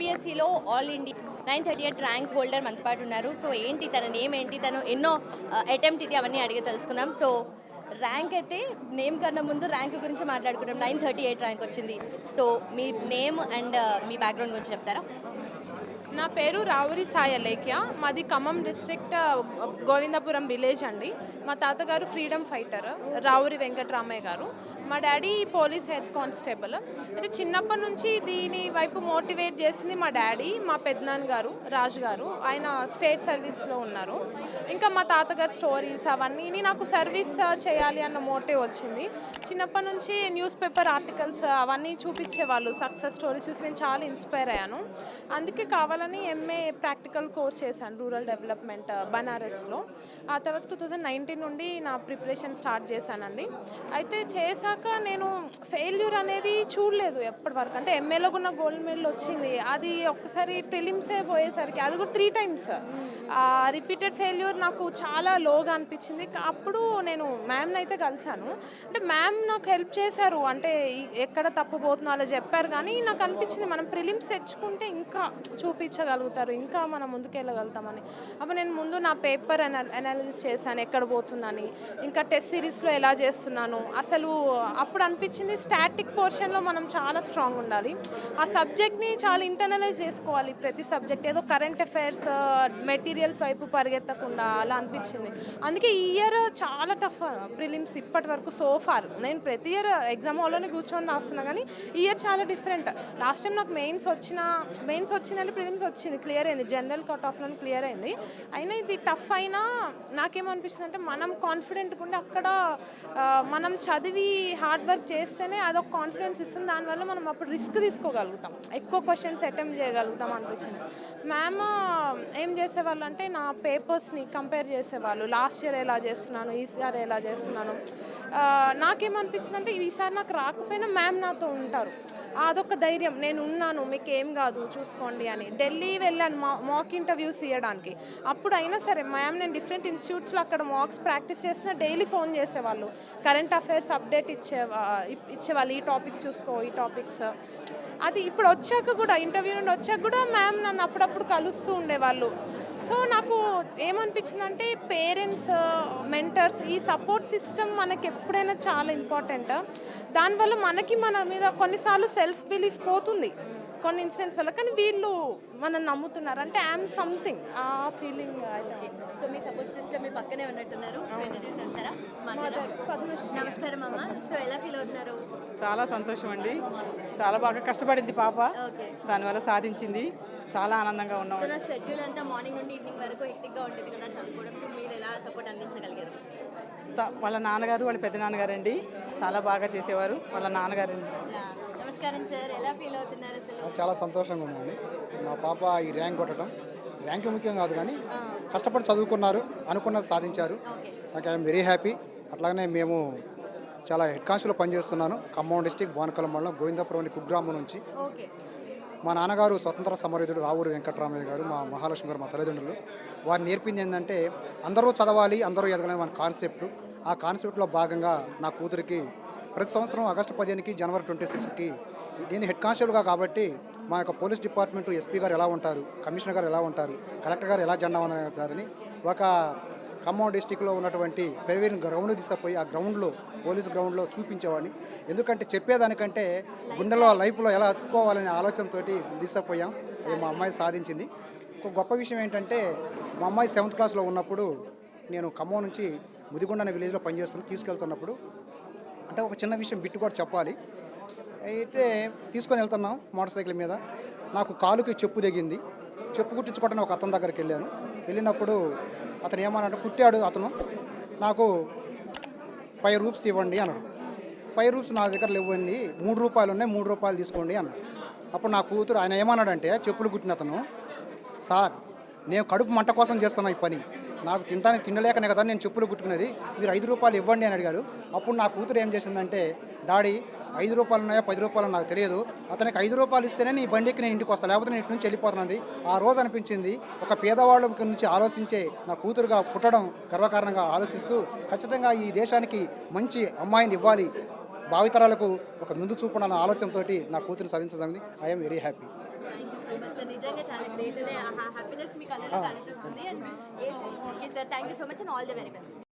యూపీఎస్సీలో all India nine thirty eight rank holder మనతో పాటు ఉన్నారు. సో ఏంటి తన నేమ్ ఏంటి తను ఎన్నో అటెంప్ట్ ఇది అవన్నీ అడిగి తెలుసుకుందాం. సో ర్యాంక్ అయితే నేమ్ కన్నా ముందు ర్యాంక్ గురించి మాట్లాడుకుంటాం నైన్ థర్టీ ఎయిట్ ర్యాంక్ వచ్చింది. సో మీ నేమ్ అండ్ మీ బ్యాక్గ్రౌండ్ గురించి చెప్తారా? నా పేరు రావురి సాయ లేఖ్య మాది ఖమ్మం డిస్ట్రిక్ట్ గోవిందపురం విలేజ్ అండి. మా తాతగారు ఫ్రీడమ్ ఫైటర్ రావురి వెంకటరామయ్య గారు. మా డాడీ పోలీస్ హెడ్ కానిస్టేబుల్. అయితే చిన్నప్పటి నుంచి దీని వైపు మోటివేట్ చేసింది మా డాడీ మా పెద్దనాన్న గారు రాజు గారు. ఆయన స్టేట్ సర్వీస్లో ఉన్నారు. ఇంకా మా తాతగారు స్టోరీస్ అవన్నీ నాకు సర్వీస్ చేయాలి అన్న మోటివ్ వచ్చింది. చిన్నప్పటి నుంచి న్యూస్ పేపర్ ఆర్టికల్స్ అవన్నీ చూపించేవాళ్ళు సక్సెస్ స్టోరీస్ చూసి నేను చాలా ఇన్స్పైర్ అయ్యాను. అందుకే కావాలని ఎంఏ ప్రాక్టికల్ కోర్స్ చేశాను రూరల్ డెవలప్మెంట్ బనారస్లో. ఆ తర్వాత టూ థౌజండ్ నైన్టీన్ నుండి నా ప్రిపరేషన్ స్టార్ట్ చేశానండి. అయితే చేశాక నేను ఫెయిల్యూర్ అనేది చూడలేదు ఎప్పటి వరకు. అంటే ఎంఏలో కూడా గోల్డ్ మెడల్ వచ్చింది. అది ఒక్కసారి ప్రిలిమ్సే పోయేసరికి అది కూడా త్రీ టైమ్స్ రిపీటెడ్ ఫెయిల్యూర్ నాకు చాలా లోగా అనిపించింది. అప్పుడు నేను మ్యామ్ని అయితే కలిశాను. అంటే మ్యామ్ నాకు హెల్ప్ చేశారు. అంటే ఎక్కడ తప్పు పోతుందో అలా చెప్పారు కానీ నాకు అనిపించింది మనం ప్రిలిమ్స్ తెచ్చుకుంటే ఇంకా చూపించగలుగుతారు ఇంకా మనం ముందుకెళ్ళగలుగుతామని. అప్పుడు నేను ముందు నా పేపర్ అనాలిసిస్ చేశాను ఎక్కడ పోతుందని. ఇంకా టెస్ట్ సిరీస్లో ఎలా చేస్తున్నాను అసలు అప్పుడు అనిపించింది స్టాటిక్ పోర్షన్లో మనం చాలా స్ట్రాంగ్ ఉండాలి. ఆ సబ్జెక్ట్ని చాలా ఇంటర్నలైజ్ చేసుకోవాలి ప్రతి సబ్జెక్ట్ ఏదో కరెంట్ అఫైర్స్ మెటీరియల్స్ వైపు పరిగెత్తకుండా అలా అనిపించింది. అందుకే ఈ ఇయర్ చాలా టఫ్ ప్రిలిమ్స్ ఇప్పటి వరకు సో ఫార్ నేను ప్రతి ఇయర్ ఎగ్జామ్ హాల్లోనే కూర్చొని రాస్తున్నా కానీ ఈ ఇయర్ చాలా డిఫరెంట్ లాస్ట్ టైం నాకు మెయిన్స్ వచ్చిన మెయిన్స్ వచ్చిందంటే ప్రిలిమ్స్ వచ్చింది. క్లియర్ అయింది. జనరల్ కట్ ఆఫ్లో క్లియర్ అయింది. అయినా ఇది టఫ్ అయినా నాకేమనిపిస్తుంది అంటే మనం కాన్ఫిడెంట్గా ఉండి అక్కడ మనం చదివి హార్డ్ వర్క్ చేస్తేనే అదొక కాన్ఫిడెన్స్ ఇస్తుంది. దానివల్ల మనం అప్పుడు రిస్క్ తీసుకోగలుగుతాం. ఎక్కువ క్వశ్చన్స్ అటెంప్ట్ చేయగలుగుతాం అనిపించింది. మ్యామ్ ఏం చేసేవాళ్ళు అంటే నా పేపర్స్ని కంపేర్ చేసేవాళ్ళు. లాస్ట్ ఇయర్ ఎలా చేస్తున్నాను? ఈసారి ఎలా చేస్తున్నాను? నాకేమనిపిస్తుంది అంటే ఈసారి నాకు రాకపోయినా మ్యామ్ నాతో ఉంటారు. అదొక ధైర్యం. నేను ఉన్నాను మీకు ఏం కాదు చూసుకోండి అని. ఢిల్లీ వెళ్ళాను మా మాక్ ఇంటర్వ్యూస్ ఇవ్వడానికి అప్పుడు అయినా సరే మ్యామ్ నేను డిఫరెంట్ ఇన్స్టిట్యూట్స్లో అక్కడ మాక్స్ ప్రాక్టీస్ చేసిన డైలీ ఫోన్ చేసేవాళ్ళు. కరెంట్ అఫైర్స్ అప్డేట్ ఇచ్చి ఇచ్చేవాళ్ళు ఈ టాపిక్స్ చూసుకో ఈ టాపిక్స్ అది ఇప్పుడు వచ్చాక కూడా ఇంటర్వ్యూ నుండి వచ్చాక కూడా మ్యామ్ నన్ను అప్పుడప్పుడు కలుస్తూ ఉండేవాళ్ళు. సో నాకు ఏమనిపించిందంటే పేరెంట్స్ మెంటర్స్ ఈ సపోర్ట్ సిస్టమ్ మనకి ఎప్పుడైనా చాలా ఇంపార్టెంట్? దానివల్ల మనకి మన మీద కొన్నిసార్లు సెల్ఫ్ బిలీఫ్ పోతుంది. కొన్ని ఇన్సిడెంట్స్ వల్ల. కానీ వీళ్ళు మనం నమ్ముతున్నారు. అంటే ఐఎమ్ సంథింగ్. ఆ ఫీలింగ్ అయితే సో మీ సపోర్ట్ సిస్టమ్ మీ పక్కనే ఉన్నట్టున్నారు. సో ఇంట్రడ్యూస్ చేస్తారా? నమస్కారం అమ్మ. సో ఎలా ఫీల్ అవుతున్నారు? చాలా సంతోషం అండి చాలా బాగా కష్టపడింది పాప. ఓకే. దానివల్ల సాధించింది. చాలా ఆనందంగా ఉన్నాం షెడ్యూల్ అంతా మార్నింగ్ నుండి ఈవినింగ్ వరకు హెక్టిక్గా ఉండేది కదా చదువుకోవడం. సో మీరు ఎలా సపోర్ట్ అందించగలిగారు? త- వాళ్ళ నాన్నగారు వాళ్ళ పెద్ద నాన్నగారు అండి చాలా బాగా చేసేవారు వాళ్ళ నాన్నగారు అండి. నమస్కారం సార్. ఎలా ఫీల్ అవుతున్నారు అసలు? చాలా సంతోషంగా ఉందండి. మా పాప ఈ ర్యాంక్ కొట్టడం. ర్యాంక్ ముఖ్యం కాదు కానీ కష్టపడి చదువుకున్నారు అనుకున్నది సాధించారు. ఓకే. నాకు ఐఎమ్ వెరీ హ్యాపీ. అట్లాగనే మేము చాలా హెడ్ కాన్స్టేబుల్ పనిచేస్తున్నాను. ఖమ్మం డిస్టిక్ బోనకలం మండలం గోవిందపురం కుగ్రామం నుంచి. ఓకే. మా నాన్నగారు స్వతంత్ర సమరయుధుడు రావూరు వెంకటరామయ్య గారు మా మహాలక్ష్మి గారు మా తల్లిదండ్రులు. వారు నేర్పింది ఏంటంటే అందరూ చదవాలి అందరూ ఎదగాలని మన కాన్సెప్ట్ ఆ కాన్సెప్ట్లో భాగంగా నా కూతురికి ప్రతి సంవత్సరం ఆగస్టు పదిహేనుకి జనవరి ట్వంటీ సిక్స్కి నేను హెడ్ కానిస్టేబుల్గా కాబట్టి మా యొక్క పోలీస్ డిపార్ట్మెంట్ ఎస్పీ గారు ఎలా ఉంటారు కమిషనర్ గారు ఎలా ఉంటారు కలెక్టర్ గారు ఎలా జెండా వందనారని ఒక ఖమ్మం డిస్టిక్లో ఉన్నటువంటి పెరివేరిన గ్రౌండ్ తీసుకుపోయి ఆ గ్రౌండ్లో పోలీస్ గ్రౌండ్లో చూపించేవాడిని. ఎందుకంటే చెప్పేదానికంటే గుండెలో లైఫ్లో ఎలా అతుక్కోవాలనే ఆలోచనతోటి తీసుకుపోయాం. అది మా అమ్మాయి సాధించింది. ఒక గొప్ప విషయం ఏంటంటే మా అమ్మాయి సెవెంత్ క్లాస్లో ఉన్నప్పుడు నేను ఖమ్మం నుంచి ముదిగొండ అనే విలేజ్లో పనిచేస్తున్నాను తీసుకెళ్తున్నప్పుడు. అంటే ఒక చిన్న విషయం బిట్టు కూడా చెప్పాలి. అయితే తీసుకొని వెళ్తున్నాం మోటార్ సైకిల్ మీద. నాకు కాలుకి చెప్పు దిగింది చెప్పు కుట్టించుకోవడానికి ఒక అతని దగ్గరికి వెళ్ళాను. వెళ్ళినప్పుడు అతను ఏమన్నాడు కుట్టాడు అతను నాకు ఫైవ్ రూప్స్ ఇవ్వండి అన్నాడు. ఫైవ్ రూప్స్ నా దగ్గర ఇవ్వండి మూడు రూపాయలు ఉన్నాయి మూడు రూపాయలు తీసుకోండి అన్నాడు. అప్పుడు నా కూతురు ఆయన ఏమన్నాడంటే చెప్పులు కుట్టిన అతను సార్ నేను కడుపు మంట కోసం చేస్తున్నా ఈ పని. నాకు తినడానికి తినలేకనే కదా నేను చెప్పులు కుట్టుకునేది. మీరు ఐదు రూపాయలు ఇవ్వండి అని అడిగాడు. అప్పుడు నా కూతురు ఏం చేసిందంటే డాడీ ఐదు రూపాయలు ఉన్నాయో? పది రూపాయలు నాకు తెలియదు. అతనికి ఐదు రూపాయలు ఇస్తేనే నీ బండికి నేను ఇంటికి వస్తాను లేకపోతే నేను నుంచి వెళ్ళిపోతున్నది ఆ రోజు అనిపించింది ఒక పేదవాళ్ళ నుంచి ఆలోచించే నా కూతురుగా పుట్టడం గర్వకారణంగా ఆలోచిస్తూ ఖచ్చితంగా ఈ దేశానికి మంచి అమ్మాయిని ఇవ్వాలి. భావితరాలకు ఒక ముందు చూపున ఆలోచనతోటి నా కూతురు సాధించడం I'm very happy much sir నిజంగా చాలా గ్రేట్ అదే హ్యాపీనెస్ మీ కళ్ళలో కనిపిస్తుంది and okay sir thank you so much and all the very best